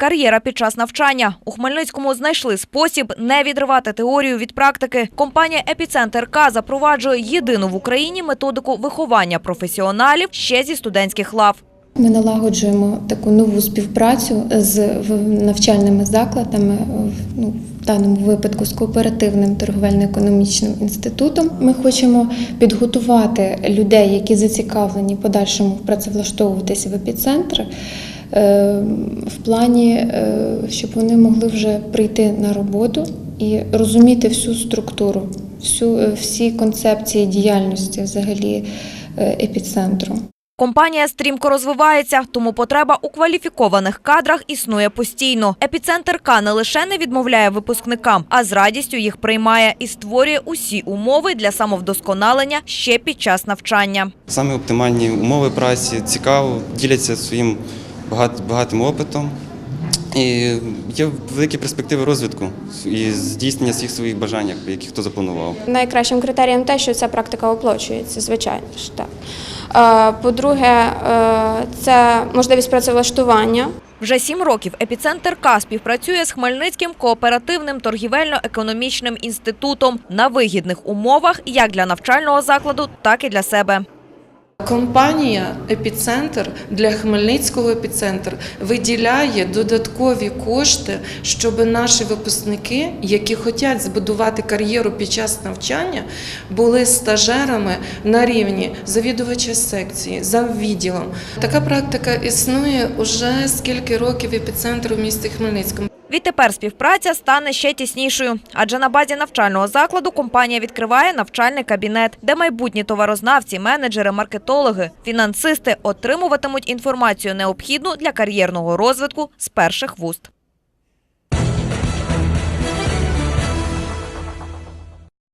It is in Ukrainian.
Кар'єра під час навчання у Хмельницькому знайшли спосіб не відривати теорію від практики. Компанія Епіцентр К запроваджує єдину в Україні методику виховання професіоналів ще зі студентських лав. Ми налагоджуємо таку нову співпрацю з навчальними закладами, ну, в даному випадку з кооперативним торговельно-економічним інститутом. Ми хочемо підготувати людей, які зацікавлені подальшому працевлаштовуватися в епіцентр, в плані, е, щоб вони могли вже прийти на роботу і розуміти всю структуру, всю, е, всі концепції діяльності взагалі е, епіцентру. Компанія стрімко розвивається, тому потреба у кваліфікованих кадрах існує постійно. Епіцентр К не лише не відмовляє випускникам, а з радістю їх приймає і створює усі умови для самовдосконалення ще під час навчання. Саме оптимальні умови праці, цікаво, діляться своїм багатим опитом. І є великі перспективи розвитку і здійснення всіх своїх бажань, які хто запланував. Найкращим критерієм те, що ця практика оплачується, звичайно ж так. Е, По-друге, е, це можливість працевлаштування. Вже сім років епіцентр К співпрацює з Хмельницьким кооперативним торгівельно-економічним інститутом на вигідних умовах як для навчального закладу, так і для себе. Компанія Епіцентр для Хмельницького епіцентр виділяє додаткові кошти, щоб наші випускники, які хочуть збудувати кар'єру під час навчання, були стажерами на рівні завідувача секції, за відділом. Така практика існує уже скільки років епіцентру в місті Хмельницькому. Відтепер співпраця стане ще тіснішою, адже на базі навчального закладу компанія відкриває навчальний кабінет, де майбутні товарознавці, менеджери, маркетологи, фінансисти отримуватимуть інформацію необхідну для кар'єрного розвитку з перших вуст.